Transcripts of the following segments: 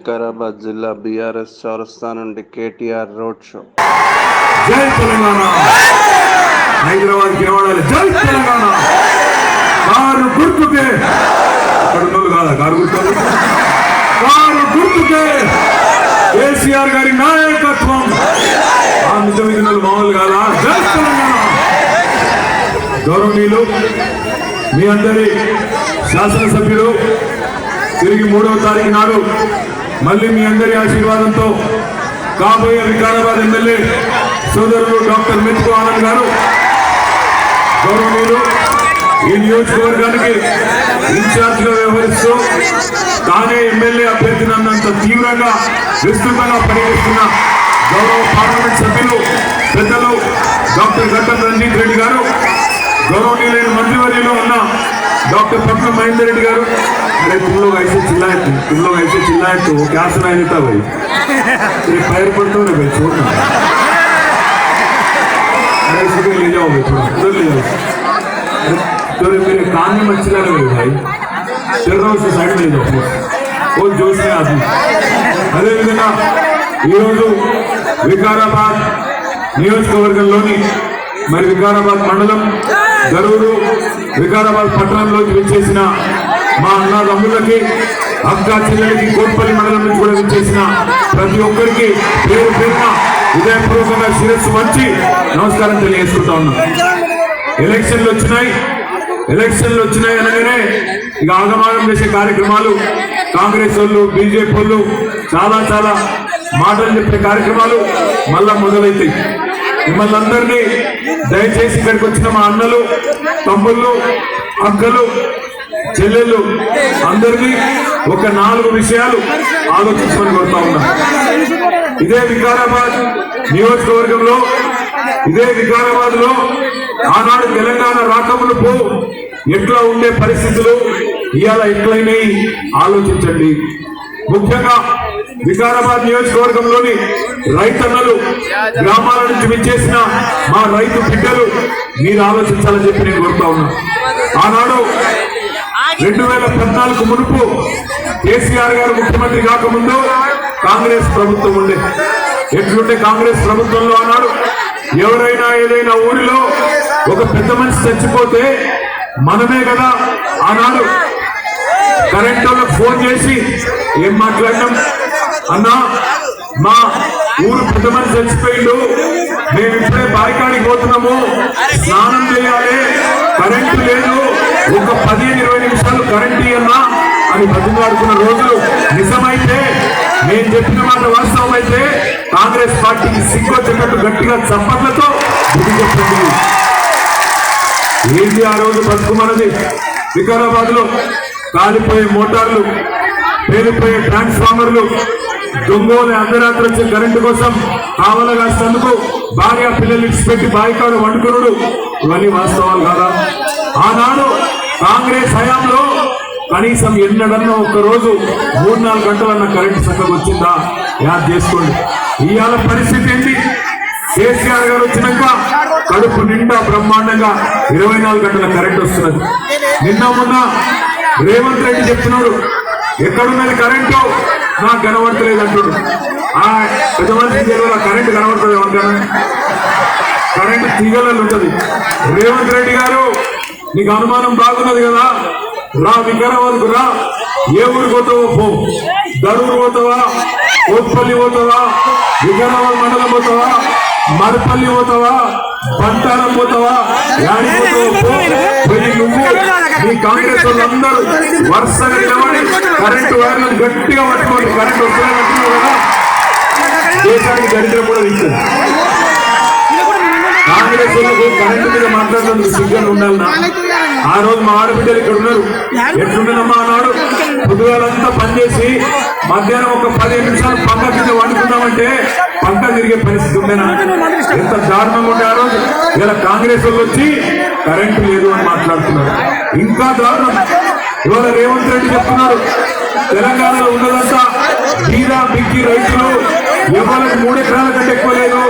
వికారాబాద్ జిల్లా బీఆర్ఎస్ చౌరస్తా నుండి కేటీఆర్ రోడ్ షో. జై తెలంగాణ. హైదరాబాద్ వినవాడాలి జై తెలంగాణ. కారు గుర్తుకే. అక్కడ కాదా? కారు గుర్తు కారు గుర్తుకే. కేసీఆర్ గారి నాయకత్వం. ఆ నిజమైన మామూలు కాదా? జై తెలంగాణ. గౌరవనీయులు మీ అందరి శాసనసభ్యులు తిరిగి మూడవ తారీఖు నాడు మళ్ళీ మీ అందరి ఆశీర్వాదంతో కాబోయే వికారాబాద్ ఎమ్మెల్యే సోదరులు డాక్టర్ మెతుకు ఆనంద్ గారు గౌరవనీయులు ఈ నియోజకవర్గానికి ఇన్ఛార్జ్గా వ్యవహరిస్తూ తానే ఎమ్మెల్యే అభ్యర్థి నన్నంత తీవ్రంగా విస్తృతంగా పనిచేస్తున్న గౌరవ పార్లమెంట్ సభ్యులు పెద్దలు డాక్టర్ గట్టం రంజిత్ రెడ్డి గారు గౌరవనీయులైన మంత్రివర్యులు ఉన్న डॉक्टर पटना महेंद्र रेड्डी गारू अरे तुम लोग ऐसे चिल्लाए तुम लोग ऐसे चिल्लाए तो क्या सुनाई देता भाई तेरे पैर पड़ते हो ना भाई छोड़ना अरे इसको ले जाओ भाई थोड़ा उधर ले जाओ अरे तेरे मेरे कान में मत चिल्ला रहे भाई चल रहा हूँ साइड में ले जाओ please. बहुत जोश में आदमी అదేవిధంగా ఈరోజు వికారాబాద్ నియోజకవర్గంలోని మరి వికారాబాద్ మండలం గరూరు వికారాబాద్ పట్టణంలోకి విచ్చేసిన మా అన్నదమ్ములకి అక్క చెల్లెలకి కోట్పల్లి మండలం నుంచి కూడా విచ్చేసిన ప్రతి ఒక్కరికి పేరు పేరున హృదయపూర్వకంగా శిరస్సు వచ్చి నమస్కారం తెలియజేసుకుంటా ఉన్నాం. ఎలక్షన్లు వచ్చినాయి. ఎలక్షన్లు వచ్చినాయి అనగానే ఇక ఆగమాగం చేసే కార్యక్రమాలు కాంగ్రెస్ వాళ్ళు బీజేపీ వాళ్ళు చాలా చాలా మాటలు చెప్పే కార్యక్రమాలు మళ్ళా మొదలైతాయి. మిమ్మల్ని అందరినీ దయచేసి ఇక్కడికి వచ్చిన మా అన్నలు తమ్ముళ్ళు అక్కలు చెల్లెళ్ళు అందరినీ ఒక నాలుగు విషయాలు ఆలోచించమని కోరుతా ఉన్నా. ఇదే వికారాబాద్ నియోజకవర్గంలో ఇదే వికారాబాద్లో ఆనాడు తెలంగాణ రాకములు పో ఎట్లా ఉండే పరిస్థితులు ఇవాళ ఎట్లయినాయి ఆలోచించండి. ముఖ్యంగా వికారాబాద్ నియోజకవర్గంలోని రైతన్నలు గ్రామాల నుంచి విచ్చేసిన మా రైతు బిడ్డలు మీరు ఆలోచించాలని చెప్పి నేను కోరుతా ఉన్నా. ఆనాడు రెండు వేల పద్నాలుగు మునుపు కేసీఆర్ గారు ముఖ్యమంత్రి కాకముందు కాంగ్రెస్ ప్రభుత్వం ఉండే. ఎట్లుంటే కాంగ్రెస్ ప్రభుత్వంలో అన్నాడు ఎవరైనా ఏదైనా ఊరిలో ఒక పెద్ద మనిషి చచ్చిపోతే మనమే కదా ఆనాడు? కరెంట్ వాళ్ళకి ఫోన్ చేసి ఏం మాట్లాడినాం? అన్నా మా ఊరు పెద్ద మనిషి చచ్చిపోయిండు మేము ఇప్పుడే బాయికాడికి పోతున్నాము. స్నానం చేయాలి. కరెంటు లేదు. ఒక పదిహేను ఇరవై నిమిషాలు కరెంట్ ఇయ్యన్నా అని బతిమాడుకున్న రోజులు నిజమైతే నేను చెప్పిన మాట వాస్తవం అయితే కాంగ్రెస్ పార్టీకి సిగ్గొచ్చినట్టు గట్టిగా చప్పట్లతో చెప్పండి ఏంటి ఆ రోజు బతుకుమన్నది వికారాబాద్లో కాలిపోయే మోటార్లు పేరుపోయే ట్రాన్స్ఫార్మర్లు దొంగోని అర్ధరాత్రి వచ్చే కరెంటు కోసం కావల సందుకు భార్య పిల్లలు ఇచ్చిపెట్టి బాయికాడు వండుకునుడు ఇవన్నీ వాస్తవాలు కాదా? ఆనాడు కాంగ్రెస్ హయాంలో కనీసం ఎన్నడన్నా ఒక్క రోజు మూడు నాలుగు గంటలన్న కరెంటు చక్కగా వచ్చిందా? యాద్ చేసుకోండి. ఇవాళ పరిస్థితి ఏంటి? కేసీఆర్ గారు వచ్చినాక కడుపు నిండా బ్రహ్మాండంగా ఇరవై నాలుగు గంటల కరెంట్ వస్తున్నది. నిన్న మొన్న రేవంత్ రెడ్డి చెప్తున్నాడు ఎక్కడున్నది కరెంటు? నాకు కనబడతలేదు అంటుడు. ఆ పెద్ద మనిషి కరెంటు కనబడుతుంది ఎవరికైనా కరెంటు తీగలలో ఉంటుంది. రేవంత్ రెడ్డి గారు నీకు అనుమానం బాగున్నది కదా? రా వికారాబాద్కు రా. ఏ ఊరికి పోతావో పో. దరూరు పోతావా? కోట్పల్లి పోతావా? వికారాబాద్ మండలం పోతావా? మరపల్లి పోతావా? బంటారం పోతావా పోయి నువ్వు మీ కాంగ్రెస్ వాళ్ళందరూ వరుసగా నిలబడి కరెంటు వైర్లను గట్టిగా పట్టుకోండి కరెంట్ వస్తున్నా కదా దేశానికి దరిద్రం కూడా ఇస్తుంది కాంగ్రెస్ వాళ్ళకు మీద మాట్లాడుతున్నందుకు సిగ్గులు ఉండాలన్నా ఆ రోజు మా ఆడబిడ్డలు ఇక్కడ ఉన్నారు. ఎట్లుండనమ్మా అన్నాడు పొద్దుగాలంతా పనిచేసి మధ్యాహ్నం ఒక పదిహేను నిమిషాలు పంట కింద వండుకుందామంటే పంట తిరిగే పరిస్థితి ఉందేనా ఎంత దారుణంగా ఉండే ఆ రోజు? ఇలా కాంగ్రెస్ వాళ్ళు వచ్చి కరెంటు లేదు అని మాట్లాడుతున్నారు. ఇంకా దారుణం. ఇవాళ రేవంత్ రెడ్డి చెప్తున్నారు తెలంగాణలో ఉన్నదంతా బీదా బిక్కి రైతులు ఎవరికి మూడు ఎకరాల కంటే ఎక్కువ లేదు.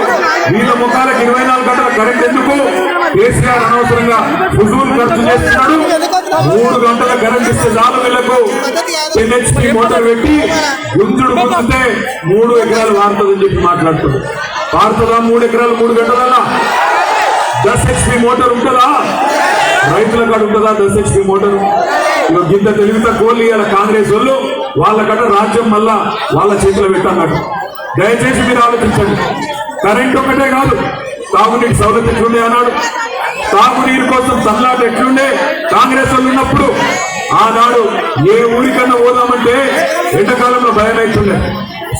వీళ్ళ ముఖాలకు ఇరవై నాలుగు గంటల కరెంట్ ఎందుకు? కేసీఆర్ అనవసరంగా ఫుజూలు ఖర్చు చేస్తున్నాడు. మూడు గంటల కరెంట్ ఇస్తే చాలు వీళ్ళకు. ఎన్హెచ్పి మోటార్ పెట్టి గుంజుడు గుంజితే మూడు ఎకరాలు వాడుతుందని చెప్పి మాట్లాడుతుంది వాడుతుందా మూడు ఎకరాలు మూడు గంటలన్నా? దస్ హెచ్పి మోటార్ ఉంటుందా? రైతుల కాడ ఉంటుందా దస్ హెచ్పి మోటార్? ఇక గింత తెలివి తక్కువ ఇవాళ కాంగ్రెస్ వాళ్ళు. వాళ్ళకట రాజ్యం మళ్ళా వాళ్ళ చేతిలో పెట్టాలన్నట్టు దయచేసి మీరు ఆలోచించండి. కరెంట్ ఒకటే కాదు తాగునీటి సౌలభ్యం ఎట్లుండే అన్నాడు. తాగునీరు కోసం తల్లాట ఎట్లుండే? కాంగ్రెస్ వాళ్ళు ఉన్నప్పుడు ఆనాడు ఏ ఊరికన్నా పోదామంటే ఎండాకాలంలో భయం అవుతుండే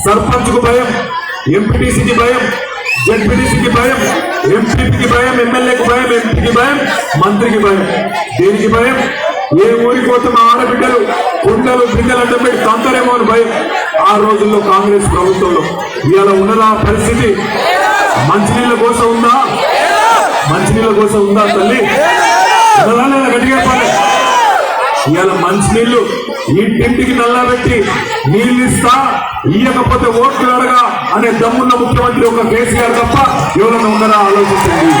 సర్పంచ్కు భయం ఎంపీటీసీకి భయం జడ్పీటీసీకి భయం ఎంపీకి భయం ఎమ్మెల్యేకి భయం ఎంపీకి భయం మంత్రికి భయం. దేనికి భయం? ఏ ఊరికి ఆడబిడ్డలు కుండలు బిందెలు అంటే పెట్టి తంతరేమో అని భయం. ఆ రోజుల్లో కాంగ్రెస్ ప్రభుత్వంలో ఇవాళ ఉన్నదా పరిస్థితి? మంచినీళ్ళ కోసం ఉందా? మంచినీళ్ళ కోసం ఉందా తల్లి? గట్టిగా ఇవాళ మంచినీళ్ళు ఇంటింటికి నల్లబెట్టి నీళ్ళు ఇస్తా ఇయ్యకపోతే ఓట్లు అడగా అనే దమ్మున్న ముఖ్యమంత్రి ఒక కేసీఆర్ తప్ప ఎవరైనా ఉన్నారా? ఆలోచించండి.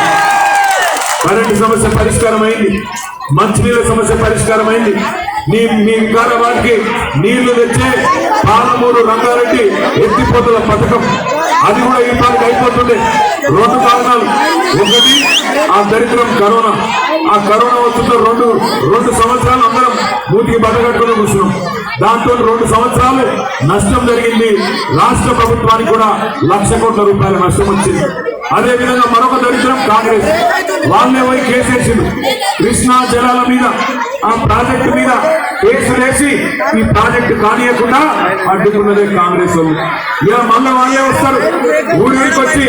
కరెంటు సమస్య పరిష్కారం అయింది మంచినీళ్ళ సమస్య పరిష్కారం అయింది నీ మీ వాటికి నీళ్ళు తెచ్చే పాలమూరు రంగారెడ్డి ఎత్తిపోతుల పథకం. అది కూడా ఈ పాలకి అయిపోతుండే. రెండు కారణాలు. ఒకటి ఆ దరిద్రం కరోనా. ఆ కరోనా వచ్చిన రెండు రెండు సంవత్సరాలు అందరం మూతికి బట్టగట్టుకుని కూర్చున్నాం. దాంతో రెండు సంవత్సరాలు నష్టం జరిగింది. రాష్ట్ర ప్రభుత్వానికి కూడా లక్ష కోట్ల రూపాయల నష్టం వచ్చింది. అదే విధంగా మరొక దరిద్రం కాంగ్రెస్. వాళ్ళే పోయి కేసేసింది కృష్ణా జలాల మీద ఆ ప్రాజెక్టు మీద కేసు వేసి ఈ ప్రాజెక్టు కానియకుండా అడ్డుకున్నదే కాంగ్రెస్ వాళ్ళు. ఇలా మళ్ళీ వాళ్ళే వస్తారు. ఊరికి వచ్చి